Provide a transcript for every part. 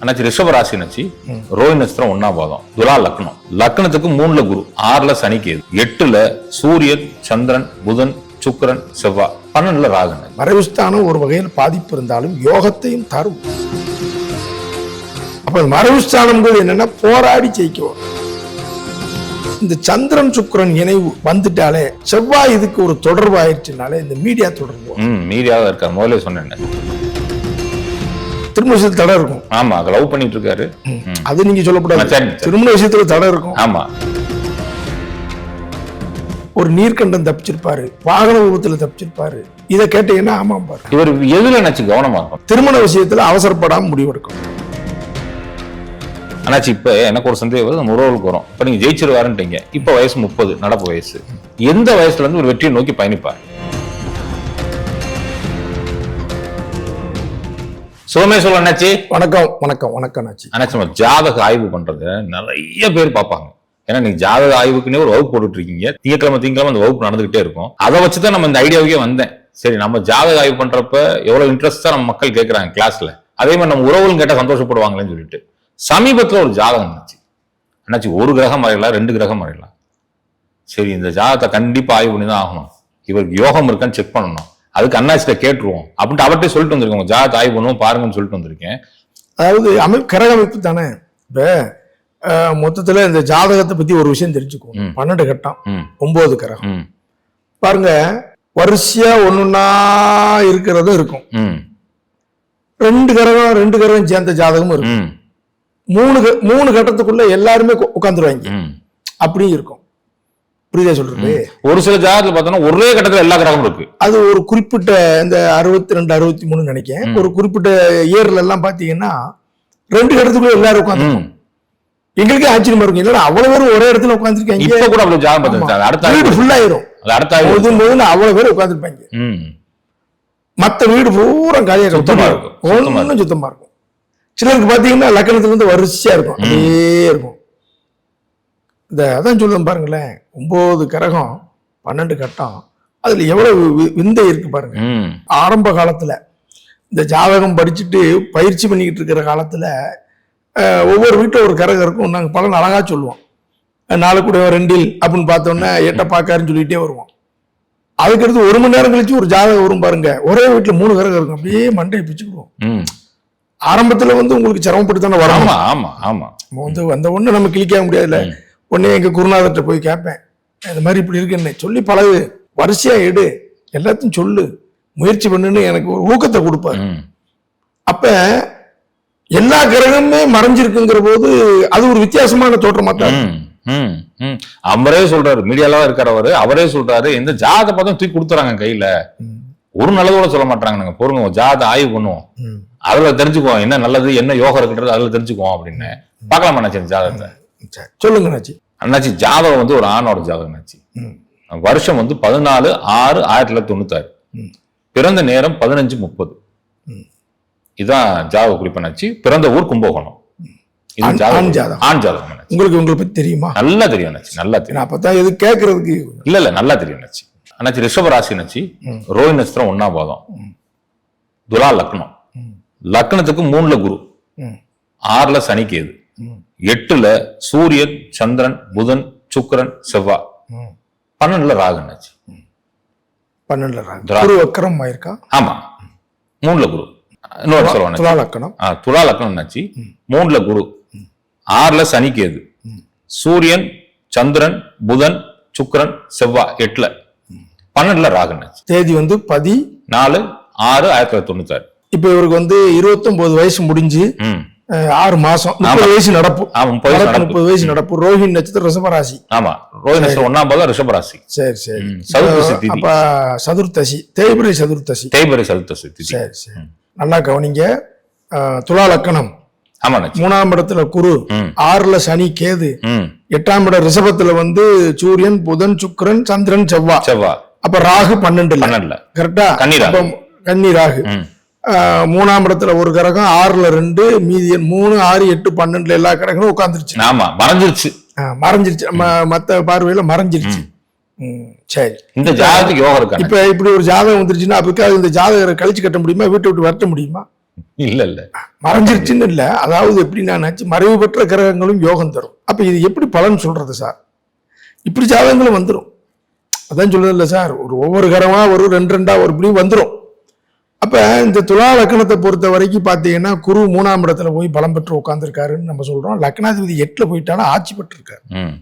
அண்ணாச்சி ரிஷப ராசி நச்சு ரோஹி நட்சத்திரம் ஒன்னாம் பாதம். துலா லக்னம். லக்னத்துக்கு மூணுல குரு ஆறுல சனி கேது. எட்டுல சூரியன் சந்திரன் புதன் சுக்கிரன் செவ்வாய் பன்னெண்டுல ராகுன மறைவுஸ்தானம் ஒரு வகையில் பாதிப்பு இருந்தாலும் யோகத்தையும் தரும். அப்ப இந்த மறைவுஸ்தானம்ங்கிறது என்னன்னா போராடி ஜெயிக்கும் இந்த சந்திரன் சுக்கிரன் இணைவு வந்துட்டாலே செவ்வாய் இதுக்கு ஒரு தொடர்பு ஆயிடுச்சுனாலே இந்த மீடியா தொடர்பு வரும். ம் மீடியாவில் இருக்கார். முதல்ல சொன்னேன். திருமண விஷயத்துல தடை இருக்கும். ஆமா லவ் பண்ணிட்டு இருக்காரு. அது நீங்க சரி. திருமண விஷயத்துல தடை இருக்கும். ஆமா. ஒரு நீர்க்கண்டம் தப்பிச்சிருப்பாரு வாகன விபத்துல தப்பிச்சிருப்பாரு. இதை கேட்டீங்கன்னா ஆமாம் பாரு. இவர் எதுல நினைச்சு கவனமா இருக்கும் திருமண விஷயத்துல அவசரப்படாம முடிவெடுக்கும் அண்ணாச்சி இப்ப எனக்கு ஒரு சந்தேகம் வருது. உறவுகளுக்கு வரும். இப்ப நீங்க ஜெயிச்சிருவாருன்றீங்க இப்ப வயசு முப்பது நடப்பு வயசு. எந்த வயசுல இருந்து ஒரு வெற்றியை நோக்கி பயணிப்பார்? சுகமே சொல்ல அண்ணாச்சி வணக்கம் வணக்கம் வணக்கம் நாச்சி அண்ணாச்சி நம்ம ஜாதக ஆய்வு பண்றது நிறைய பேர் பார்ப்பாங்க. ஏன்னா நீங்க ஜாதக ஆய்வுக்குன்னே ஒரு வகுப்பு போட்டுட்டு இருக்கீங்க திங்கக்கிழமை திங்கக்கிழமை அந்த வகுப்பு நடந்துகிட்டே இருக்கும். அதை வச்சுதான் நம்ம இந்த ஐடியாவுக்கே வந்தேன். சரி நம்ம ஜாதக ஆய்வு பண்றப்ப எவ்வளவு இன்ட்ரெஸ்டா நம்ம மக்கள் கேட்கறாங்க கிளாஸ்ல அதே மாதிரி நம்ம உறவுகளும் கேட்டா சந்தோஷப்படுவாங்களேன்னு சொல்லிட்டு சமீபத்துல ஒரு ஜாதகம் இருந்துச்சு அண்ணாச்சி ஒரு கிரகம் மறையலாம் ரெண்டு கிரகம் மறையலாம் சரி இந்த ஜாதகத்தை கண்டிப்பா ஆய்வு பண்ணி தான் ஆகணும். இவருக்கு யோகம் இருக்கான்னு செக் பண்ணணும். அதுக்கு அண்ணாச்சிட்ட கேட்டுருவோம். அப்படின்ட்டு அவர்கிட்ட சொல்லிட்டு வந்திருக்கேன் உங்க ஜாதகத்தை ஆய்வு பண்ணுவோம் பாருங்கன்னு சொல்லிட்டு வந்திருக்கேன். அதாவது அமை கிரக அமைப்பு தானே? இப்ப மொத்தத்துல இந்த ஜாதகத்தை பத்தி ஒரு விஷயம் தெரிஞ்சுக்குவோம். பன்னெண்டு கட்டம். ம். ஒன்பது கிரகம். பாருங்க வரிசையா ஒண்ணுன்னா இருக்கிறதும் இருக்கும். ரெண்டு கிரகம் ரெண்டு கிரகம் சேர்ந்த ஜாதகமும் இருக்கும். மூணு மூணு கட்டத்துக்குள்ள எல்லாருமே உட்காந்துருவாங்க. அப்படியும் இருக்கும். புரியுதா சொல்றது? ஒரு சில ஜாதகத்துல பார்த்தோம்னா ஒரே கட்டத்துல எல்லா கிரகமும் இருக்கு. அது ஒரு குறிப்பிட்ட இந்த அறுபத்தி ரெண்டு அறுபத்தி மூணு நினைக்கிறேன். ஒரு குறிப்பிட்ட இயர்ல எல்லாம் பாத்தீங்கன்னா ரெண்டு இடத்துக்குள்ள எல்லாரும் உட்காந்து. எங்களுக்கே ஆச்சரியமா இருக்கும். இல்லடா அவ்வளவு பேரும் ஒரே இடத்துல உட்காந்துருக்காங்க இப்ப கூட அப்படி ஜாதகம் பார்த்துருக்காங்க அடுத்த வீடு ஆய்வு- ஃபுல் ஆயிரும் அது அடுத்த ஆய்வு. போது அவ்வளவு பேர் உட்காந்துருப்பாங்க மத்த வீடு பூரா காலியா சுத்தமா இருக்கும். ஒன்னும் சுத்தமா இருக்கும். சிலருக்கு பாத்தீங்கன்னா லக்கணத்துல இருந்து வரிசையா இருக்கும். அப்படியே இருக்கும். இந்த அதான் சொல்லுவேன் பாருங்களேன். ஒன்பது கிரகம் பன்னெண்டு கட்டம். அதுல எவ்வளவு விந்தை இருக்கு பாருங்க. ஆரம்ப காலத்துல இந்த ஜாதகம் படிச்சுட்டு பயிற்சி பண்ணிக்கிட்டு இருக்கிற காலத்துல ஒவ்வொரு வீட்டில் ஒரு கரகம் இருக்கும் நாங்கள் பலன் அழகா சொல்லுவோம். நாலு கூட ரெண்டில் அப்படின்னு பார்த்தோன்னே எட்ட பார்க்காருன்னு சொல்லிட்டே வருவோம். அதுக்கடுத்து ஒரு மணி நேரம் கழிச்சு ஒரு ஜாதகம் வரும் பாருங்க. ஒரே வீட்டில் மூணு கரகம் இருக்கும். அப்படியே மண்டையை பிச்சுக்கிடுவோம் ம். ஆரம்பத்துல வந்து உங்களுக்கு சிரமப்பட்டு தானே வரும் ஆமா ஆமா ஆமா. நம்ம வந்து அந்த ஒண்ணு நம்ம கிளிக்க முடியாதுல்ல. உடனே எங்க குருநாதர்கிட்ட போய் கேட்பேன் இந்த மாதிரி இப்படி இருக்குன்னு சொல்லி பழகு. வரிசையா எடு. எல்லாத்தையும் சொல்லு. முயற்சி பண்ணுன்னு எனக்கு ஒரு ஊக்கத்தை கொடுப்பாரு. அப்ப எல்லா கிரகமுமே மறைஞ்சிருக்குங்கிற போது அது ஒரு வித்தியாசமான தோற்றமா தான் அவரே சொல்றாரு. மீடியால இருக்கிறவரு அவரே. சொல்றாரு. இந்த ஜாதகத்தை பார்த்தா தூக்கி கொடுத்துறாங்க கையில. ஒரு நல்லதோட சொல்ல மாட்டாங்க நாங்க ஒரு ஜாதகத்தை ஆய்வு பண்ணுவோம். அதுல தெரிஞ்சுக்குவோம். என்ன நல்லது என்ன யோகம் இருக்குன்றது அதுல தெரிஞ்சுக்குவோம் அப்படின்னு. பார்க்கலாம் அண்ணாச்சி இந்த ஜாதகத்தை? சரி. சொல்லுங்க நாச்சி அண்ணாச்சி ஜாதகம் வந்து ஒரு ஆணோட ஜாதகம் அண்ணாச்சி. வருஷம் வந்து பதினாலு ஆறு ஆயிரத்தி தொள்ளாயிரத்தி தொண்ணூத்தாறு ம். பிறந்த நேரம் பதினஞ்சு முப்பது ம். இதான் ஜாதக குறிப்பனாச்சு பிறந்த ஊர் கும்பகோணம் இது ஆண்-. ஜாதகம். ஆண் ஜாதகம் அண்ணாச்சி. உங்களுக்கு உங்களை பத்தி தெரியுமா நல்லா தெரியும் அண்ணாச்சி நல்லா தெரியும் அப்பதான் எது கேட்கறதுக்கு இல்ல இல்ல நல்லா தெரியும் அண்ணாச்சி அண்ணாச்சி ரிஷப ராசி அண்ணாச்சி. ரோஹி நட்சத்திரம் ஒன்னாம் பாதம் துலா லக்னம். லக்னத்துக்கு மூணுல குரு. ஆறுல சனி கேது ம். எட்டுல சூரியன் சந்திரன் புதன் சுக்கிரன் செவ்வாய். ம். பன்னெண்டுல ராகு அண்ணாச்சி பன்னெண்டுல ராகு. வக்கரம் ஆயிருக்கா? ஆமா. மூணுல குரு. இன்னொரு சொல்லுவாங்க துலா லக்கணம் ஆ, துலா லக்னம் என்னாச்சு மூணுல குரு. ஆறுல சூரியன் சந்திரன் புதன் சுக்கிரன் செவ்வாய் எட்டுல. பன்னெண்டுல ராகு என்னாச்சு? தேதி வந்து பதி நாலு ஆறு ஆயிரத்தி தொள்ளாயிரத்தி தொண்ணூத்தாறு. இப்ப இவருக்கு வந்து 29 வயசு முடிஞ்சு. ஆறு மாசம். முப்பது வயசு நடப்பு. முப்பது வயசு நடப்பு, ரோஹிணி நட்சத்திரம் ரிஷபராசி ஆமா. ரோஹி நட்சத்திரம் ஒன்னாம் பாதம் ரிஷபராசி சரி சரி. சதுர்த்தசி திதி. அப்ப சதுர்த்தசி தேய்பிரை சதுர்த்தசி தேய்பரை சதுர்த்தசி திதி. சரி சரி. நல்லா கவனிங்க. துலா லக்கணம். மூணாம் இடத்துல குரு. ஆறுல சனி கேது. எட்டாம் இடம் ரிஷபத்துல வந்து சூரியன் புதன் சுக்கிரன் சந்திரன் செவ்வாய் செவ்வாய் அப்ப ராகு பன்னெண்டுல. பன்னெண்டுல. கரெக்டா கன்னி ராகு. மூணாம் இடத்துல ஒரு கிரகம் ஆறுல ரெண்டு மீதி மூணு ஆறு எட்டு பன்னெண்டுல எல்லா கிரகங்களும் உட்காந்துருச்சு ஆமா மறைஞ்சிருச்சு. மறைஞ்சிருச்சு. மத்த பார்வையில மறைஞ்சிருச்சு. சரி. இந்த ஜாதகத்துக்கு யோகம் இருக்கு. இப்ப இப்படி ஒரு ஜாதகம் வந்துருச்சுன்னா அதுக்காக இந்த ஜாதகரை கழிச்சு கட்ட முடியுமா? வீட்டை விட்டு வரட்ட முடியுமா? இல்ல இல்ல. மறைஞ்சிருச்சுன்னு இல்ல. அதாவது எப்படின்னா மறைவு பெற்ற கிரகங்களும் யோகம் தரும். அப்ப இது எப்படி பலன் சொல்றது சார்? இப்படி ஜாதகங்களும் வந்துடும் அதான் சொல்றதில்ல சார். ஒரு ஒவ்வொரு கிரகமா ஒரு ரெண்டு ரெண்டா ஒரு இப்படி வந்துடும் அப்ப இந்த துலா லக்கணத்தை பொறுத்த வரைக்கும் பாத்தீங்கன்னா குரு மூணாம் இடத்துல போய் பலம் பெற்று உட்காந்துருக்காருன்னு நம்ம சொல்றோம். லக்னாதிபதி எட்டுல போயிட்டாலும் ஆட்சி பெற்றிருக்காரு. ம்.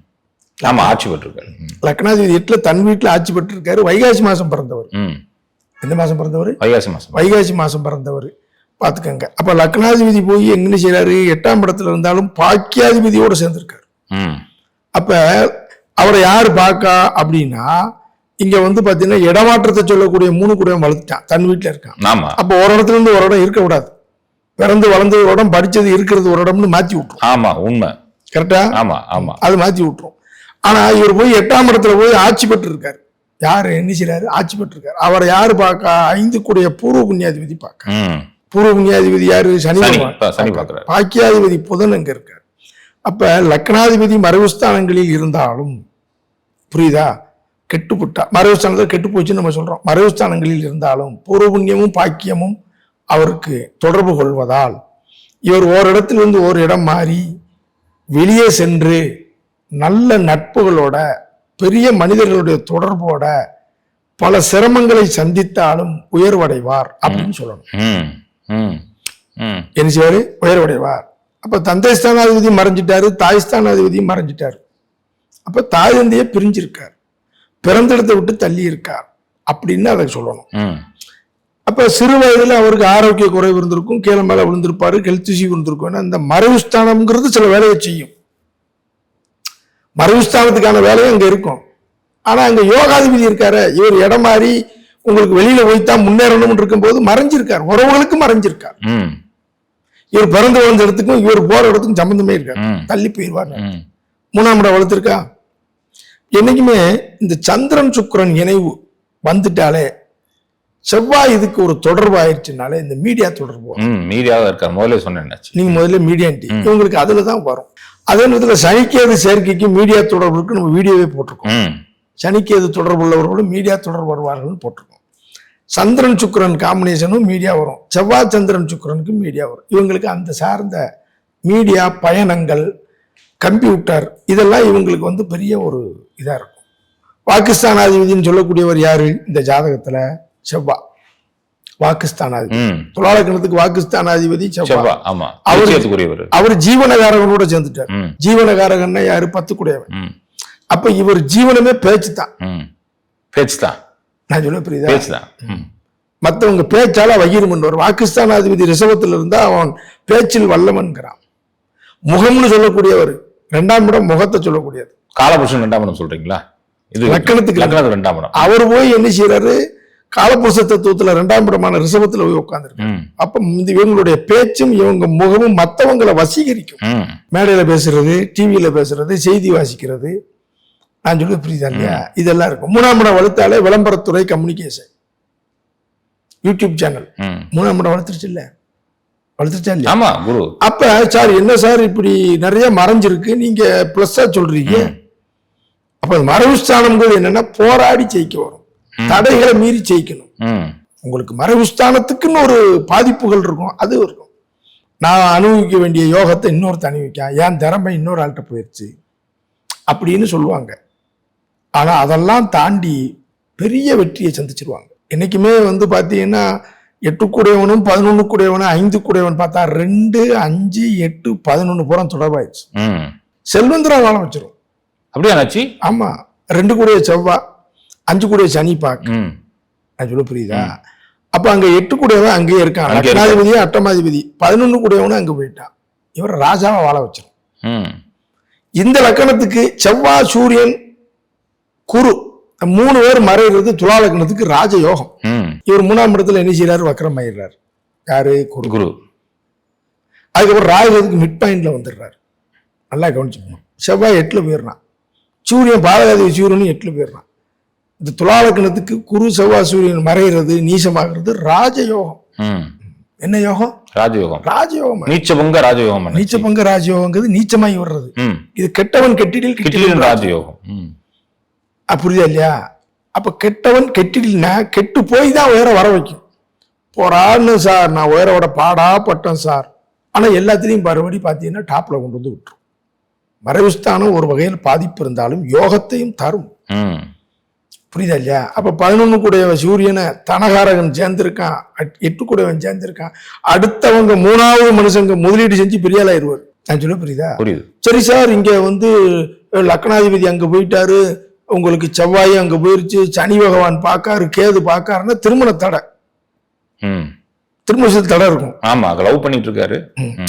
ஆமா ஆட்சி பெற்றிருக்காரு. லக்னாதிபதி எட்டுல தன் வீட்டுல ஆட்சி பெற்றிருக்காரு. வைகாசி மாசம் பிறந்தவர். எந்த மாசம் பிறந்தவர்? வைகாசி மாசம். வைகாசி மாசம் பிறந்தவர். பார்த்துக்கங்க. அப்ப லக்னாதிபதி போய் எங்கன்னு செய்றாரு? எட்டாம் இடத்துல இருந்தாலும் பாக்கியாதிபதியோட சேர்ந்திருக்காரு. அப்ப அவரை யார் பார்க்கா அப்படின்னா இங்க வந்து பாத்தீங்கன்னா இடமாற்றத்தை சொல்லக்கூடிய மூணு குடையம் வளர்த்துட்டான். தன் வீட்டுல இருக்கான். அப்ப ஒரு இடத்துல இருந்து ஒரு இடம் இருக்க கூடாது. பிறந்து வளர்ந்தது ஒரு இடம் படிச்சது இருக்கிறது ஒரு இடம்னு மாத்தி விட்டுரும். ஆமா உண்மை. கரெக்டா? ஆமா ஆமா. அது மாத்தி விட்டுரும். ஆனா இவர் போய் எட்டாம் இடத்துல போய் ஆட்சி பெற்று இருக்காரு யாரு? என்ன செய்றாரு? ஆட்சி பெற்று இருக்காரு அவரை யாரு பார்க்கா? ஐந்து கூடிய பூர்வ புண்ணியாதிபதி பார்க்க. பூர்வ புண்ணியாதிபதி யாரு? சனி பாக்கியாதிபதி புதன் அங்க இருக்கார். அப்ப லக்னாதிபதி மறைவுஸ்தானங்களில் இருந்தாலும் புரியுதா? கெட்டுப்புட்டா. மறைவுஸ்தானத்தில் கெட்டு போச்சுன்னு நம்ம சொல்றோம். மறைவுஸ்தானங்களில் இருந்தாலும் பூர்வ புண்ணியமும் பாக்கியமும் அவருக்கு தொடர்பு கொள்வதால் இவர் ஓரிடத்திலிருந்து ஒரு இடம் மாறி வெளியே சென்று நல்ல நட்புகளோட பெரிய மனிதர்களுடைய தொடர்போட பல சிரமங்களை சந்தித்தாலும் உயர்வடைவார் அப்படின்னு சொல்லணும். ம் ம் ம் என்ன செய்வாரு? உயர்வடைவார். அப்ப தந்தை ஸ்தானாதிபதி மறைஞ்சிட்டாரு தாய் ஸ்தானாதிபதி மறைஞ்சிட்டாரு. அப்ப தாய் தந்தையே பிரிஞ்சிருக்கார். பிறந்திடத்தை விட்டு தள்ளி இருக்கார் அப்படின்னு அதை சொல்லணும். அப்ப சிறு வயதுல அவருக்கு ஆரோக்கிய குறைவு இருந்திருக்கும் கீழே மேல விழுந்திருப்பாரு ஹெல்த் இஷ்யூ இருந்திருக்கும். இந்த மறைவு ஸ்தானம்ங்கிறது சில வேலையை செய்யும். மறைவு ஸ்தானத்துக்கான வேலையும் அங்க இருக்கும். ஆனா அங்க யோகாதிபதி இருக்காரு. இவர் இடம் மாறி உங்களுக்கு வெளியில போய்த்தான் முன்னேறணும்னு இருக்கும்போது மறைஞ்சிருக்கார். உறவுகளுக்கு மறைஞ்சிருக்கார். இவர் பிறந்து வளர்ந்த இடத்துக்கும் இவர் போற இடத்துக்கும் சம்பந்தமே இருக்காது. ம். தள்ளி போயிடுவார் மூணாம் இடம் வளர்த்துருக்கா? என்னைக்குமே இந்த சந்திரன் சுக்கிரன் இணைவு வந்துட்டாலே செவ்வாய் இதுக்கு ஒரு தொடர்பு ஆயிடுச்சுனாலே இந்த மீடியா தொடர்பு வரும். ம் மீதியாக இருக்கார். முதல்ல சொன்னேன் என்னாச்சு நீங்க முதல்ல மீடியான்டி இவங்களுக்கு அதுல தான் வரும். அதே நேரத்தில் சனிக்கேது சேர்க்கைக்கு மீடியா தொடர்பு இருக்கு நம்ம வீடியோவே போட்டிருக்கோம். சனிக்கேது தொடர்பு உள்ளவர்களும் மீடியா தொடர்பு வருவார்கள்னு போட்டிருக்கோம். சந்திரன் சுக்கிரன் காம்பினேஷனும் மீடியா வரும். செவ்வாய் சந்திரன் சுக்கிரனுக்கு மீடியா வரும். இவங்களுக்கு அந்த சார்ந்த மீடியா பயணங்கள் கம்ப்யூட்டர் இதெல்லாம் இவங்களுக்கு வந்து பெரிய ஒரு இதா இருக்கும். பாகிஸ்தானாதிபதினு சொல்லக்கூடியவர் யாரு? இந்த ஜாதகத்துல செவ்வா. பாகிஸ்தானாதிபதி ம். துலாலக்கணத்துக்கு பாகிஸ்தானாதிபதி செவ்வா. ஆமா. அவரு- அவர் ஜீவனகாரகனோட சேர்ந்துட்டார். ஜீவனகாரகன்னா யாரு? பத்து கூடையவன் ம். அப்ப இவர் ஜீவனமே பேச்சு தான் பேச்சு தான் நான் சொல்ல புரியுதா? பேச்சு தான் ம். மத்தவங்க பேச்சால வகிரும் பண்ணுவார் பாகிஸ்தானாதிபதி ரிசவத்தில் இருந்தா அவன் பேச்சில் வல்லவன்கிறான். முகம்னு சொல்லக்கூடியவர். ரெண்டாம் இடம் முகத்தை சொல்லக்கூடியது. காலபுருஷன் ரெண்டாம் இடம் சொல்றீங்களா? இது லக்கணத்துக்கு லக்கணத்துக்கு ரெண்டாம் இடம். அவர் போய் என்ன செய்யறாரு காலபுருஷ தத்துவத்துல ரெண்டாம் இடமான ரிசவத்துல போய் உட்கார்ந்துருக்காரு. ம். அப்ப இந்த இவங்களுடைய பேச்சும் இவங்க முகமும் மத்தவங்களை வசீகரிக்கும். மேடையில பேசுறது டிவியில பேசுறது செய்தி வாசிக்கிறது. நான் சொல்றது புரியுதா இல்லையா? இதெல்லாம் இருக்கும். மூணாம் இடம் வளர்த்தாலே விளம்பரத்துறை கம்யூனிகேஷன் யூடியூப் சேனல் மூணாம் இடம் வளர்த்துருச்சு இல்ல? வளர்த்துருச்சா இல்லையா? ஆமா குரு. அப்ப சார் என்ன சார் இப்படி நிறைய மறைஞ்சிருக்கு? நீங்க பிளஸ்ஸா சொல்றீங்க. அப்ப அந்த மறைவு ஸ்தானம்ங்கிறது என்னன்னா போராடி ஜெயிக்க வரும். தடைகளை மீறி ஜெயிக்கணும். உங்களுக்கு மறைவு ஸ்தானத்துக்குன்னு ஒரு பாதிப்புகள் இருக்கும். அது இருக்கும். நான் அனுபவிக்க வேண்டிய யோகத்தை இன்னொருத்த அனுபவிக்கான் என் திறமை இன்னொரு ஆள்கிட்ட போயிடுச்சு அப்படின்னு சொல்லுவாங்க. ஆனா அதெல்லாம் தாண்டி பெரிய வெற்றியை சந்திச்சிருவாங்க. என்னைக்குமே வந்து பாத்தீங்கன்னா எட்டு கூடையவனும் பதினொன்று கூடையவனும் ஐந்து கூடையவன் பார்த்தா ரெண்டு அஞ்சு எட்டு பதினொன்று பூரா தொடர்பாயிடுச்சு. செல்வந்திரம் வாழ வச்சிரும். அப்படியா ஆச்சு ஆமா. ரெண்டு கூடைய செவ்வா அஞ்சு கூடைய சனி பாக்கு ம். நான் சொல்ல புரியுதா? அப்ப அங்க எட்டு கூடையவன் அங்கேயே இருக்கான். லக்னாதிபதி அட்டமாதிபதி. பதினொன்னு கூடையவனும் அங்க போயிட்டான். இவர் ராஜாவை வாழ வச்சிரும். ம். இந்த லக்கணத்துக்கு செவ்வாய் சூரியன் குரு மூணு பேர் மறைகிறது துலா லக்னத்துக்கு ராஜயோகம். ம். இவர் மூணாம் இடத்துல என்ன செய்யறாரு வக்கரம் ஆயிடுறாரு. யாரு? குரு. குரு. அதுக்கப்புறம் ராகுக்கு மிட் பாயிண்ட்ல வந்துடுறாரு. நல்லா கவனிச்சுக்கணும். செவ்வாய் எட்டுல போயிடுறான். சூரியன் பாதகாதி சூரியனும் எட்டுல போயிடுறான். இந்த துலா லக்னத்துக்கு குரு செவ்வாய் சூரியன் மறைகிறது நீசமாகிறது ராஜயோகம். ம். என்ன யோகம்? ராஜயோகம். ராஜயோகம். நீச்சபங்க ராஜயோகம் அண்ணாச்சி. நீச்ச பங்க ராஜயோகங்கிறது நீச்சமாய் வர்றது. ம். இது கெட்டவன் கெட்டிடில் கிட்டிடில் ராஜயோகம். ம். புரியுதா இல்லையா? அப்ப கெட்டவன் கெட்டிடில்னா கெட்டு போய் தான் உயர வர வைக்கும். போராடணும் சார் நான் உயரோட பாடாப்பட்டேன் சார். ஆனா எல்லாத்துலேயும் மறுபடி பார்த்தீங்கன்னா டாப்ல கொண்டு வந்து விட்டுரும். மறைவுஸ்தானம் ஒரு வகையில் பாதிப்பு இருந்தாலும் யோகத்தையும் தரும். ம். புரியுதா இல்லையா? அப்ப பதினொன்னு கூடையவன் சூரியனை தனகாரகன் சேர்ந்திருக்கான். எட்டு கூடையவன் சேர்ந்திருக்கான். அடுத்தவங்க மூணாவது மனுஷங்க முதலீடு செஞ்சு பெரிய ஆளாயிருவார் நான் சொல்ல புரியுதா? புரியுது. சரி சார் இங்க வந்து லக்னாதிபதி அங்க போயிட்டாரு. உங்களுக்கு செவ்வாய் அங்க போயிருச்சு. சனி பகவான் பார்க்காரு கேது பார்க்காருன்னா திருமண தடை. ம். திருமண விஷயத்துல தடை இருக்கும். ஆமா லவ் பண்ணிட்டு இருக்காரு.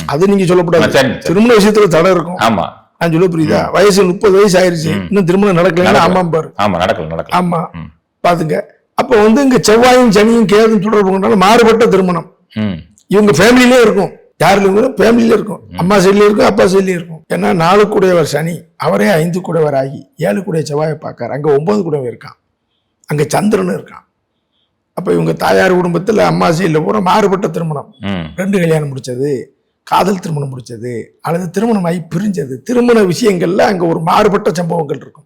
அது நீங்க சரி. திருமண விஷயத்துல தடை இருக்கும். ஆமா. நான் சொல்ல புரியுதா? வயசு முப்பது வயசு ஆயிருச்சு. இன்னும் திருமணம் நடக்கல. ஆமாம் பாரு ஆமா நடக்கல நடக்கல. ஆமா. பாத்துங்க. அப்ப வந்து இங்க செவ்வாயும் சனியும் கேதும் தொடர்பு கொண்டாலும் மாறுபட்ட திருமணம். ம். இவங்க ஃபேமிலிலே இருக்கும். யாருல ஃபேமிலியில இருக்கும். அம்மா சைட்லயும் இருக்கும் அப்பா சைட்லயும் இருக்கும். ஏன்னா நாலு கூடையவர் சனி அவரே ஐந்து கூடையவர் ஆகி ஏழு கூடைய செவ்வாயை பார்க்காரு. அங்க ஒன்பது கூடையவர் இருக்கான். அங்க சந்திரன் இருக்கான். அப்ப இவங்க தாயார் குடும்பத்துல அம்மா சைட்ல பூரா மாறுபட்ட திருமணம். ரெண்டு கல்யாணம் முடிச்சது. காதல் திருமணம் முடிச்சது அல்லது திருமணமாகி பிரிஞ்சது திருமண விஷயங்கள்ல அங்க ஒரு மாறுபட்ட சம்பவங்கள் இருக்கும்.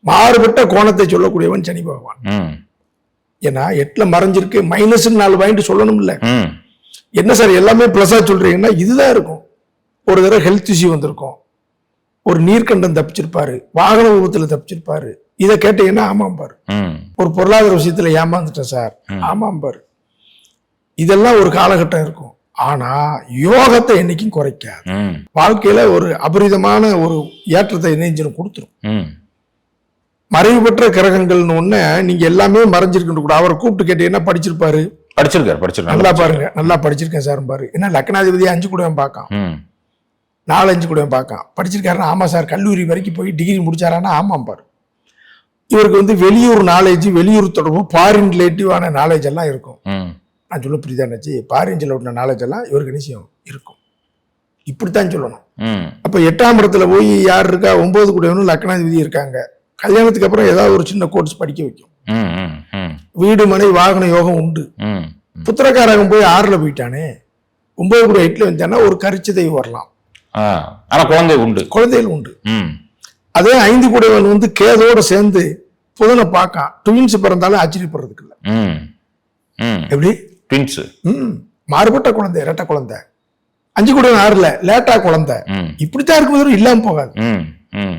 மாறுபட்ட கோணத்தை சொல்லக்கூடியவன் சனி பகவான். ஏன்னா எட்டுல மறைஞ்சிருக்கு மைனஸ் நாலு பாயிண்ட் சொல்லணும்ல. ம். என்ன சார் எல்லாமே ப்ளஸ்ஸா சொல்றீங்கன்னா இதுதான் இருக்கும். ஒரு தடவை ஹெல்த் இஷ்யூ வந்திருக்கும். ஒரு நீர்க்கண்டம் தப்பிச்சிருப்பாரு வாகன விபத்துல தப்பிச்சிருப்பாரு. இதை கேட்டீங்கன்னா ஆமாம் பாரு. ம். ஒரு பொருளாதார விஷயத்துல ஏமாந்துட்டேன் சார். ம். ஆமாம் பாரு. இதெல்லாம் ஒரு காலகட்டம் இருக்கும். ஆனா யோகத்தை என்னைக்கும் குறைக்காது. வாழ்க்கையில ஒரு அபரிதமான ஒரு ஏற்றத்தை இணைஞ்சனும் கொடுத்துரும். மறைவு பெற்ற கிரகங்கள்னு ஒண்ணு நீங்க எல்லாமே மறைஞ்சிருக்கின்ற கூட. அவரை கூப்பிட்டு கேட்டீங்கன்னா படிச்சிருப்பாரு? படிச்சிருக்காரு படிச்சிருக்காரு. நல்லா பாருங்க நல்லா படிச்சிருக்கேன் சார் பாரு. ஏன்னா லக்னாதிபதி அஞ்சு கூட பார்க்கான். ம். நாலஞ்சு கூட பார்க்கான். படிச்சிருக்காருன்னா ஆமா சார் கல்லூரி வரைக்கும் போய் டிகிரி முடிச்சாரான்னா ஆமாம் பாரு. இவருக்கு வந்து வெளியூர் நாலேஜ் வெளியூர் தொடர்பு ஃபாரின் ரிலேட்டிவான நாலேஜ் எல்லாம் இருக்கும். நான் சொல்ல புரியுதாச்சு ஃபாரின் உள்ள நாலேஜ் எல்லாம் இவருக்கு நிச்சயம் இருக்கும். இப்படித்தான் சொல்லணும். அப்ப எட்டாம் இடத்துல போய் யார் இருக்கா? ஒன்பது கூடவனும் லக்னாதிபதி இருக்காங்க. கல்யாணத்துக்கு அப்புறம் ஏதாவது ஒரு சின்ன கோர்ஸ் படிக்க வைக்கும். வீடு மனை வாகன யோகம் உண்டு. புத்திரக்காரகம் போய் ஆறுல போயிட்டானே ஒன்பது கூட எட்டுல வந்தானா ஒரு கரிச்சதை வரலாம். ஆனா குழந்தை உண்டு. குழந்தைகள் உண்டு. அதே ஐந்து கூடையவன் வந்து கேதோட சேர்ந்து புதனை பார்க்கான். ட்வின்ஸ் பிறந்தாலும் ஆச்சரியப்படுறதுக்கு இல்லை. ம் ம். எப்படி? ட்வின்ஸ் ம் மாறுபட்ட குழந்தை இரட்டை குழந்தை. அஞ்சு கூடையவன் ஆறுல லேட்டா குழந்தை. இப்படித்தான் இருக்கும் இல்லாம போகாது. ம் ம்.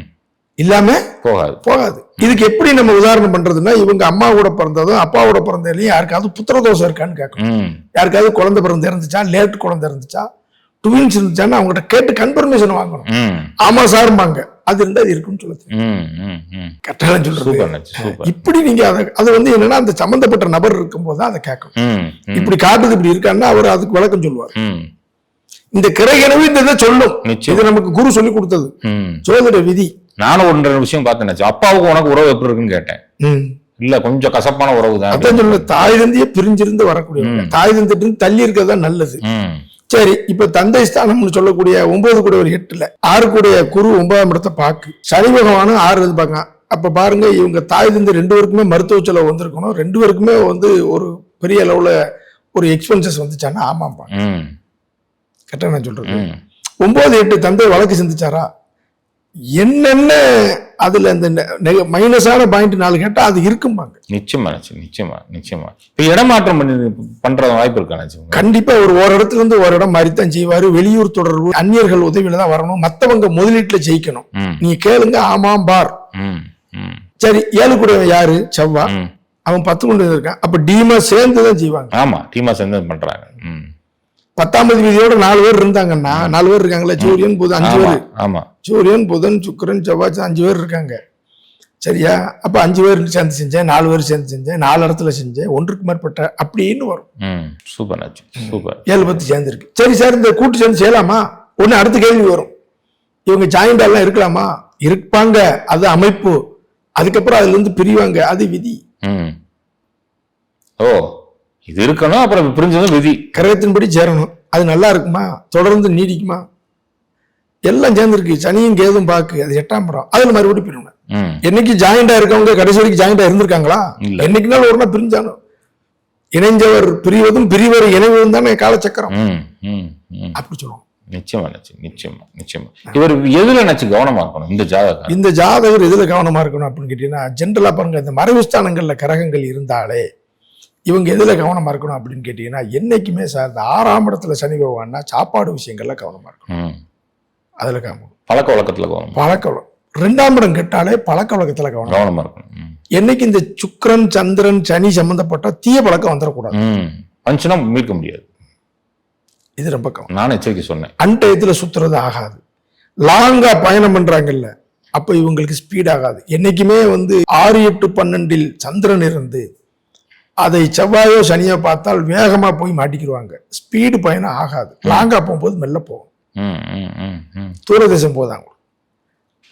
இல்லாம போகாது. போகாது. இதுக்கு எப்படி நம்ம உதாரணம் பண்றதுன்னா இவங்க அம்மா கூட பிறந்ததும் அப்பா கூட பிறந்ததுலயும் யாருக்காவது புத்திர தோஷம் இருக்கான்னு கேட்கணும். யாருக்காவது குழந்தை பிறந்து இருந்துச்சா லேட் குழந்தை இருந்துச்சா ட்வின்ஸ் இருந்துச்சான்னு அவங்ககிட்ட கேட்டு கன்ஃபர்மேஷன் வாங்கணும். ஆமா சார்பாங்க அது இருந்தா அது இருக்குன்னு சொல்லுது. கரெக்டாக சொல்றது. இப்படி நீங்க அதை அது வந்து என்னன்னா அந்த சம்பந்தப்பட்ட நபர் இருக்கும்போது தான் அதை கேட்கணும். இப்படி காட்டுது இப்படி இருக்கான்னா அவர் அதுக்கு விளக்கம் சொல்லுவார். இந்த கிரகணவு இந்த இதை சொல்லும். இது நமக்கு குரு சொல்லி கொடுத்தது. ஜோதிட விதி. நானும் ஒன்று ரெண்டு விஷயம் பார்த்தேன் அப்பாவுக்கு உனக்கு உறவு எப்படி இருக்குன்னு கேட்டேன். இல்ல கொஞ்சம் கசப்பான உறவு தான் அதான் சொல்ல தாய் தந்தையே பிரிஞ்சிருந்து வரக்கூடியவங்க. தாய் தந்தைட்டு தள்ளி இருக்கிறது தான் நல்லது. சரி இப்ப தந்தை ஸ்தானம்னு சொல்லக்கூடிய ஒன்பது கூட ஒரு எட்டுல ஆறு கூடிய குரு ஒன்பதாம் இடத்தை பாக்கு. சனி பகவானும் ஆறு இது பார்க்க அப்ப பாருங்க இவங்க தாய் தந்தை ரெண்டு பேருக்குமே மருத்துவ செலவு வந்திருக்கணும். ரெண்டு பேருக்குமே வந்து ஒரு பெரிய அளவுல ஒரு எக்ஸ்பென்சஸ் வந்துச்சான்னா ஆமாப்பா ம். கரெக்டா நான் சொல்றது. ம். ஒன்பது எட்டு தந்தை வழக்கு சிந்திச்சாரா? என்னென்ன அதுல இந்த மைனஸான பாயிண்ட் நாலு கேட்டா அது இருக்கும்பாங்க. நிச்சயமா நிச்சயம் நிச்சயமா இப்ப இடமாற்றம் பண்ணி பண்ற வாய்ப்பு இருக்கா நிச்சயம்? கண்டிப்பா ஒரு ஒரு இடத்துல இருந்து ஒரு இடம் மாறித்தான் செய்வாரு. வெளியூர் தொடர்பு அந்நியர்கள் உதவியில தான் வரணும். மத்தவங்க முதலீட்டுல ஜெயிக்கணும். நீங்க கேளுங்க ஆமாம் பார். சரி ஏழு கூட யாரு? செவ்வா. அவன் பத்து கொண்டு இருக்கான் அப்ப டீமா சேர்ந்து தான் செய்வாங்க. ஆமா டீமா சேர்ந்து பண்றாங்க. ம். பத்தாம் விதியோட நாலு பேர் இருந்தாங்கன்னா நாலு பேர் இருக்காங்களா சூரியன் புதன் அஞ்சு பேர். ஆமா. சூரியன் புதன் சுக்கிரன் செவ்வாய் அஞ்சு பேர் இருக்காங்க. சரியா? அப்ப அஞ்சு பேர் சேர்ந்து செஞ்சேன் நாலு பேர் சேர்ந்து செஞ்சேன் நாலு இடத்துல செஞ்சேன் ஒன்றுக்கு மேற்பட்ட அப்படின்னு வரும். ம் சூப்பர் சூப்பர் ஏழு பத்து சேர்ந்துருக்கு. சரி சார் இந்த கூட்டு சேர்ந்து செய்யலாமா? ஒண்ணு அடுத்த கேள்வி வரும். இவங்க ஜாயிண்ட் எல்லாம் இருக்கலாமா? இருப்பாங்க அது அமைப்பு. அதுக்கப்புறம் அதுல இருந்து பிரிவாங்க அது விதி. ம். ஓ. இது இருக்கணும் அப்புறம் பிரிஞ்சதும் விதி. கிரகத்தின்படி சேரணும். அது நல்லா இருக்குமா? தொடர்ந்து நீடிக்குமா? எல்லாம் சேர்ந்துருக்கு. சனியும் கேதும் பாக்கு. அது எட்டாம் படம். அதுல மறுபடியும் பிரிவுங்க ம். என்னைக்கு ஜாயிண்டா இருக்கவங்க கடைசி வரைக்கும் ஜாயிண்டா இருந்திருக்காங்களா? இல்ல. என்னைக்குனாலும் ஒரு நாள் பிரிஞ்சாலும். இணைஞ்சவர் பிரிவதும் பிரிவர் இணைவதும் தானே காலச்சக்கரம். அப்படி சொல்லுவோம். நிச்சயமா நச்சு நிச்சயமா நிச்சயமா. இவர் எதுல நச்சு கவனமா இருக்கணும்? இந்த ஜாதகம். இந்த ஜாதகர் எதுல கவனமா இருக்கணும் அப்படின்னு கேட்டீங்கன்னா ஜென்ரலா பாருங்க இந்த மறைவு ஸ்தானங்கள்ல கிரகங்கள் இருந்தாலே இவங்க எதுல கவனமா இருக்கணும் அப்படின்னு கேட்டீங்கன்னா என்னைக்குமே சார் இந்த ஆறாம் இடத்துல சனி பகவான்னா சாப்பாடு விஷயங்கள்ல கவனமா இருக்கணும். அதுல கவனம் பழக்க வழக்கத்துல கவனம் பழக்க ரெண்டாம் இடம் கெட்டாலே பழக்க வழக்கத்துல கவனம் கவனமா இருக்கணும். என்னைக்கு இந்த சுக்கிரன் சந்திரன் சனி சம்பந்தப்பட்ட தீய பழக்கம் வந்துடக்கூடாது. வந்துச்சுன்னா மீட்க முடியாது. இது ரொம்ப கவனம். நானும் எச்சரிக்கை சொன்னேன். அன்டயத்துல சுத்துறது ஆகாது. லாங்கா பயணம் பண்றாங்கல்ல அப்ப இவங்களுக்கு ஸ்பீட் ஆகாது. என்னைக்குமே வந்து ஆறு எட்டு பன்னெண்டில் சந்திரன் இருந்து அதை செவ்வாயோ சனியோ பார்த்தால் வேகமா போய் மாட்டிக்கிடுவாங்க ஸ்பீடு பயணம் ஆகாது. லாங்கா போகும்போது மெல்ல போகும். தூரதேசம் போதாங்க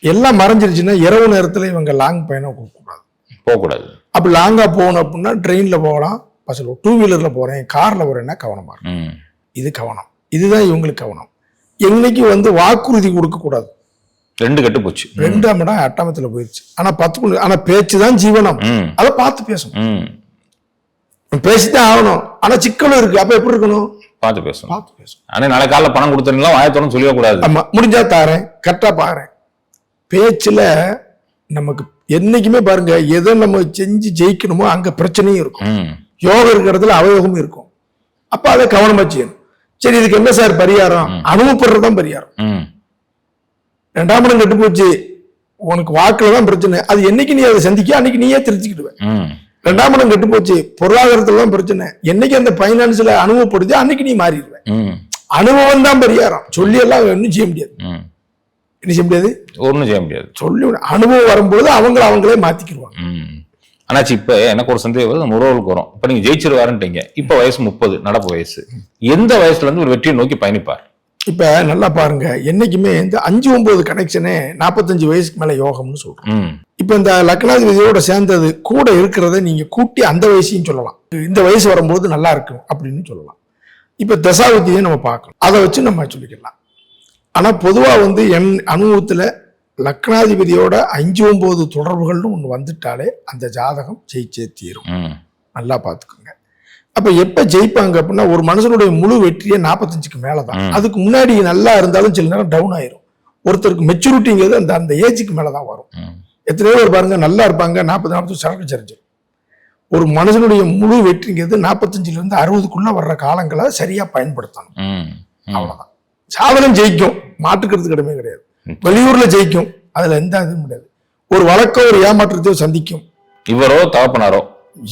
எல்லாம் மறைஞ்சிருச்சுன்னா இரவு நேரத்துல இவங்க லாங் பயணம் போகக்கூடாது. போகக்கூடாது. அப்படி லாங்கா போகணும் அப்படின்னா ட்ரெயின்ல போகலாம். பஸ்ஸில் டூ வீலர்ல போறேன். கார்ல போறேன்னா கவனமா இருக்கும். இது கவனம். இதுதான் இவங்களுக்கு கவனம். என்னைக்கு வந்து வாக்குறுதி கொடுக்க கூடாது ரெண்டு கெட்டு போச்சு. ரெண்டாம் இடம் அட்டமத்துல போயிடுச்சு ஆனா பத்து புள்ளி- ஆனா பேச்சு தான் ஜீவனம் அதை பார்த்து பேசணும். ம். பேசித்தான் ஆகணும். ஆனா சிக்கலும் இருக்கு. அப்ப எப்படி இருக்கணும்? பார்த்து பேசணும். பார்த்து பேசணும். ஆனா நாளை காலைல பணம் கொடுத்தீங்களா வாயத்தோட சொல்லிடக்கூடாது. ஆமா. முடிஞ்சா தாரேன். கரெக்டா பாறேன் பேச்சுல நமக்கு என்னைக்குமே பாருங்க எதை நம்ம செஞ்சு ஜெயிக்கணுமோ அங்க பிரச்சனையும் இருக்கும். யோகம் இருக்கிற இடத்துல அவயோகமும் இருக்கும். அப்ப அதை கவனமா செய்யணும். சரி இதுக்கு என்ன சார் பரிகாரம்? அனுபவப்படுறதுதான் பரிகாரம். ரெண்டாம் இடம் கெட்டு போச்சு. உனக்கு வாக்குல தான் பிரச்சனை. அது என்னைக்கு நீ அதை சந்திக்க அன்னைக்கு நீயே திருத்திக்கிடுவ ம். ரெண்டாம் இடம் கெட்டு போச்சு பொருளாதாரத்துல தான் பிரச்சனை. என்னைக்கு அந்த பைனான்ஸ்ல அனுபவப்படுது அன்னைக்கு நீ மாறிடுவ. ம், அனுபவம் தான் பரிகாரம். சொல்லி எல்லாம் ஒன்றும் செய்ய முடியாது. என்ன செய்ய முடியாது? ஒண்ணும் செய்ய முடியாது. சொல்லி அனுபவம் வரும்போது அவங்கள அவங்களே மாத்திக்கிடுவாங்க. ஆனாச்சு இப்ப எனக்கு ஒரு சந்தேகம் வருது. உறவுகளுக்கு வரும் இப்ப நீங்க ஜெயிச்சிருவாருன்றீங்க இப்ப வயசு முப்பது நடப்பு வயசு. எந்த வயசுல இருந்து ஒரு வெற்றியை நோக்கி பயணிப்பார்? இப்ப நல்லா பாருங்க. என்னைக்குமே இந்த அஞ்சு ஒன்பது கனெக்ஷனே நாற்பத்தஞ்சு வயசுக்கு மேல யோகம்னு சொல்றோம். ம், இப்ப இந்த லக்னாதிபதியோட சேர்ந்தது கூட இருக்கிறத நீங்க கூட்டி அந்த வயசையும் சொல்லலாம். இந்த வயசு வரும்போது நல்லா இருக்கும் அப்படின்னு சொல்லலாம். இப்ப தசாபதியை நம்ம பார்க்கணும். அதை வச்சு நம்ம சொல்லிக்கலாம். ஆனா பொதுவா வந்து என் அனுபவத்துல லக்னாதிபதியோட அஞ்சு ஒன்பது தொடர்புகள்னு ஒண்ணு வந்துட்டாலே அந்த ஜாதகம் ஜெயிச்சே தீரும். நல்லா பார்த்துக்கோங்க. அப்ப எப்ப ஜெயிப்பாங்க அப்படின்னா ஒரு மனுஷனுடைய முழு வெற்றியே நாற்பத்தஞ்சுக்கு மேலதான். அதுக்கு முன்னாடி நல்லா இருந்தாலும் சில நேரம் டவுன் ஆயிரும். ஒருத்தருக்கு மெச்சூரிட்டிங்கிறது அந்த அந்த ஏஜுக்கு மேலதான் வரும். எத்தனையோ பேர் பாருங்க நல்லா இருப்பாங்க நாற்பது நாற்பது சரக்கு சரிஞ்சிடும் ஒரு மனுஷனுடைய முழு வெற்றிங்கிறது நாற்பத்தஞ்சுல இருந்து அறுபதுக்குள்ள வர்ற காலங்களை சரியா பயன்படுத்தணும். அவ்வளவுதான். சாதனம் ஜெயிக்கும் மாற்றுக்கிறது கடமை கிடையாது. வெளியூர்ல ஜெயிக்கும் அதுல எந்த இதுவும் கிடையாது. ஒரு வழக்கம் ஒரு ஏமாற்றத்தையோ சந்திக்கும். இவரோ தகப்பனாரோ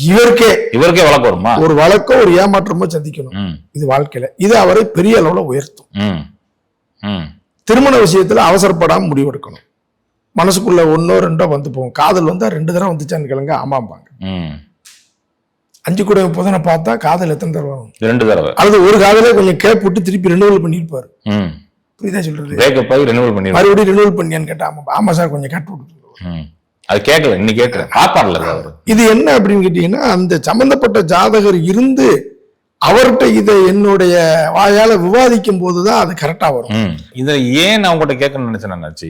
இவருக்கே இவருக்கே வழக்கு வருமா ஒரு வழக்கம் ஒரு ஏமாற்றமோ சந்திக்கணும். இது வாழ்க்கையில. இது அவரை பெரிய அளவுல உயர்த்தும். ம், ம். திருமண விஷயத்துல அவசரப்படாம முடிவெடுக்கணும். மனசுக்குள்ள ஒன்னோ ரெண்டோ வந்து போகும். காதல் வந்தா ரெண்டு தடவை வந்துச்சான்னு கேளுங்க ஆமாம்பாங்க. ம். அஞ்சு கூட புதனை பார்த்தா காதல் எத்தனை தடவை? ரெண்டு தடவை. அல்லது ஒரு காதலே கொஞ்சம் கேப் விட்டு திருப்பி ரெனுவல் பண்ணிருப்பாரு ம். புரியுதா சொல்றது? ஆகி ரெனிவல் பண்ணிடுவோம் மறுபடியும் ரெனுவல் பண்ணியான்னு கேட்டா ஆமா ஆமா சார் கொஞ்சம் கேட்டு விட்டு ம். அது கேட்கல இன்னைக்கு கேட்கல அது அவரு. இது என்ன அப்படின்னு கேட்டீங்கன்னா அந்த சம்பந்தப்பட்ட ஜாதகர் இருந்து அவர்கிட்ட இதை என்னுடைய வாயால விவாதிக்கும் போதுதான் அது கரெக்டா வரும். இதை ஏன் நான் உங்ககிட்ட கேட்கணும்னு நினைச்சேன் அண்ணாச்சி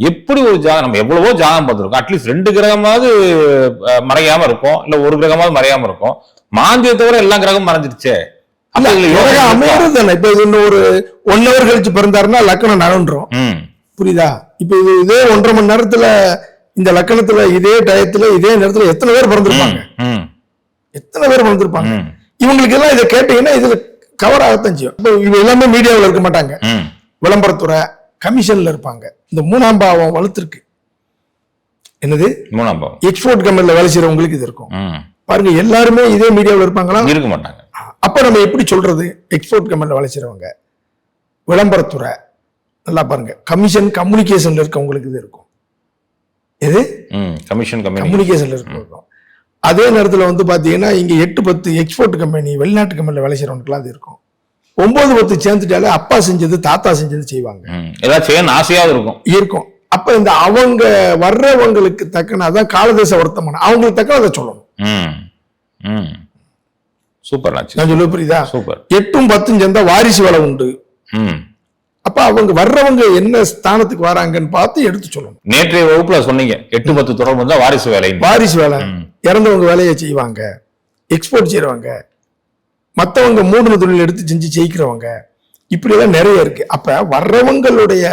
எப்படி ஒரு ஜாதகம் நம்ம எவ்வளவோ ஜாதகம் பார்த்திருக்கோம். அட்லீஸ்ட் ரெண்டு கிரகமாவது மறையாம இருக்கும். இல்ல ஒரு கிரகமாவது மறையாம இருக்கும். மாந்தியை தவிர எல்லா கிரகமும் மறைஞ்சிருச்சே? அமையறது தானே இப்ப இது ஒரு ஒன் ஹவர் கழிச்சு பிறந்தாருன்னா லக்கணம் நகன்றோம் ம். புரியுதா? இப்ப இது இதே ஒன்றரை மணி நேரத்துல இந்த லக்கணத்துல இதே டயத்துல இதே நேரத்துல எத்தனை பேர் பிறந்திருப்பாங்க? ம். எத்தனை பேர் பிறந்திருப்பாங்க. இவங்களுக்கு எல்லாம் இதை கேட்டீங்கன்னா இதுல கவர் ஆகத்தான் செய்யும். இப்ப இவங்க எல்லாமே மீடியாவில் இருக்க மாட்டாங்க. விளம்பரத்துறை கமிஷன்ல இருப்பாங்க. இந்த மூணாம் பாவம் வலுத்திருக்கு என்னது? மூணாம் பாவம். எக்ஸ்போர்ட் கம்பெனில வேலை செய்யறவங்களுக்கு இது இருக்கும். பாருங்க எல்லாருமே இதே மீடியாவில் இருப்பாங்களா? இருக்க மாட்டாங்க. அப்ப நம்ம எப்படி சொல்றது? எக்ஸ்போர்ட் கம்பெனில வேலை செய்றவங்க. விளம்பரத்துறை. நல்லா பாருங்க. கமிஷன் கம்யூனிகேஷன்ல இருக்கவங்களுக்கு இது இருக்கும். எது ம். கமிஷன் கம்யூனிகேஷன்ல இருக்கும் அதே நேரத்துல வந்து பாத்தீங்கன்னா இங்க எட்டு பத்து எக்ஸ்போர்ட் கம்பெனி வெளிநாட்டு கம்பெனில வேலை செய்யறவங்களுக்குலாம் அது இருக்கும் ஒன்பது பத்து சேர்ந்துட்டாலே அப்பா செஞ்சது தாத்தா செஞ்சது செய்வாங்க ம். ஏதாவது செய்யணும் ஆசையாவது இருக்கும் இருக்கும் அப்ப இந்த அவங்க வர்றவங்களுக்கு தக்கன அதான் காலதேச வர்த்தமானம் அவங்களுக்கு தக்கன அதை சொல்லணும் ம். ம். சூப்பர் நான் சொல்ல புரியுதா சூப்பர் எட்டும் பத்தும் சேர்ந்தா வாரிசு வேலை உண்டு ம். அப்ப அவங்க வர்றவங்க என்ன ஸ்தானத்துக்கு வராங்கன்னு பார்த்து எடுத்து சொல்லணும். நேற்றைய வகுப்புல சொன்னீங்க எட்டு பத்து தொடர்பு வந்தா வாரிசு வேலை. வாரிசு வேலை. இறந்தவங்க வேலையை செய்வாங்க. எக்ஸ்போர்ட் செய்றவங்க. மத்தவங்க மூணு தொழில் எடுத்து செஞ்சு ஜெயிக்கிறவங்க. இப்படிலாம் நிறைய இருக்கு. அப்ப வர்றவங்களுடைய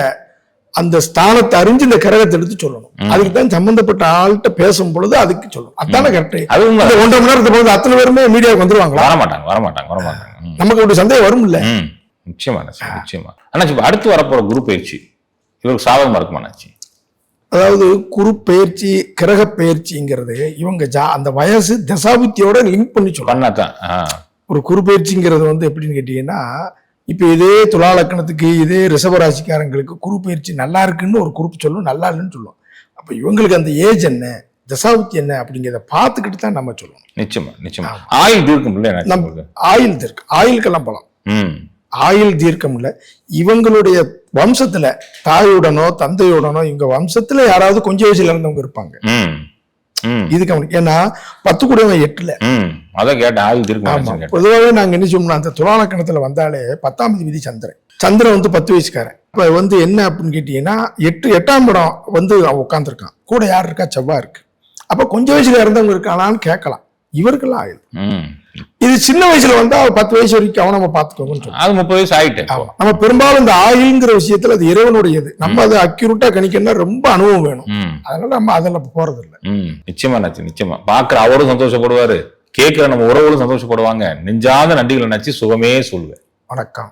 அந்த ஸ்தானத்தை அறிஞ்சு இந்த கிரகத்தை எடுத்து சொல்லணும். அதுக்கு தான் சம்பந்தப்பட்ட ஆள்கிட்ட பேசும் பொழுது அதுக்கு சொல்லணும். அதானே கரெக்ட் அது ஒன்றரை மணி நேரத்துக்கு பொழுது அத்தனை பேருமே மீடியாவுக்கு வந்துருவாங்களா? வர மாட்டாங்க வர மாட்டாங்க வர மாட்டாங்க ம். நமக்கு அப்படி சந்தேகம் வரும்ல. ம். நிச்சயமா நிச்சயமா அண்ணாச்சி அடுத்து வரப்போற குரு பயிற்சி இவருக்கு சாதகமா இருக்குமா அண்ணாச்சி. அதாவது குரு பயிற்சி கிரக பயிற்சிங்கிறது இவங்க ஜா அந்த வயசு தசாபுத்தியோட லிங்க் பண்ணி ஆ. ஒரு குரு பயிற்சிங்கிறது வந்து எப்படின்னு கேட்டீங்கன்னா இப்போ இதே துலா லக்கணத்துக்கு இதே ரிஷபராசிக்காரங்களுக்கு குரு பயிற்சி நல்லா இருக்குன்னு ஒரு குரூப் சொல்லும் நல்லா இல்லைன்னு சொல்லும். அப்போ இவங்களுக்கு அந்த ஏஜ் என்ன தசாபுத்தி என்ன அப்படிங்கிறத பார்த்துக்கிட்டு தான் நம்ம சொல்லணும் நிச்சயமா நிச்சயமா. நம் உங்களுக்கு? ஆயில் தீர்க்கம். ஆயிலுக்கெல்லாம் போகலாம் ம். ஆயில் தீர்க்கம் இல்ல இவங்களுடைய வம்சத்துல தாயுடனோ தந்தையுடனோ இவங்க வம்சத்துல யாராவது கொஞ்சம் வயசுல இருந்தவங்க இருப்பாங்க. இதுக்கு அவனுக்கு ஏன்னா பத்து கூடவன் எட்டுல. ம். அதான் கேட்டேன் ஆயுள் தீர்க்கும் பொதுவாகவே நாங்க என்ன சொன்னோம்னா அந்த துலாலக்கணத்துல வந்தாலே பத்தாம் விதி சந்திரன். சந்திரன் வந்து பத்து வயசுக்காரன். இப்ப வந்து என்ன அப்படின்னு கேட்டீங்கன்னா எட்டு எட்டாம் இடம் வந்து அவன் உட்காந்துருக்கான் கூட யார் இருக்கா? செவ்வாய் இருக்கு. அப்ப கொஞ்சம் வயசுல இருந்தவங்க இருக்கானான்னு கேட்கலாம். இவருக்கெல்லாம் ஆயுள். ம். இது சின்ன வயசுல வந்தா பத்து வயசு வரைக்கும் அவனை நம்ம பாத்துக்கோங்கன்னு சொல்லுவோம் அது முப்பது வயசு ஆயிட்டு நம்ம பெரும்பாலும் இந்த ஆயில்ங்கிற விஷயத்துல அது இறைவனுடையது. நம்ம அதை அக்யூரேட்டா கணிக்கணும்னா ரொம்ப அனுபவம் வேணும். அதனால நம்ம அதில் போறது இல்லை நிச்சயமா அண்ணாச்சி நிச்சயமா. பாக்குற அவரும் சந்தோஷப்படுவாரு. கேட்கிற நம்ம உறவுகளும் சந்தோஷப்படுவாங்க. நெஞ்சாத நன்றிகள் நச்சு சுகமே சொல்லுவேன் வணக்கம்.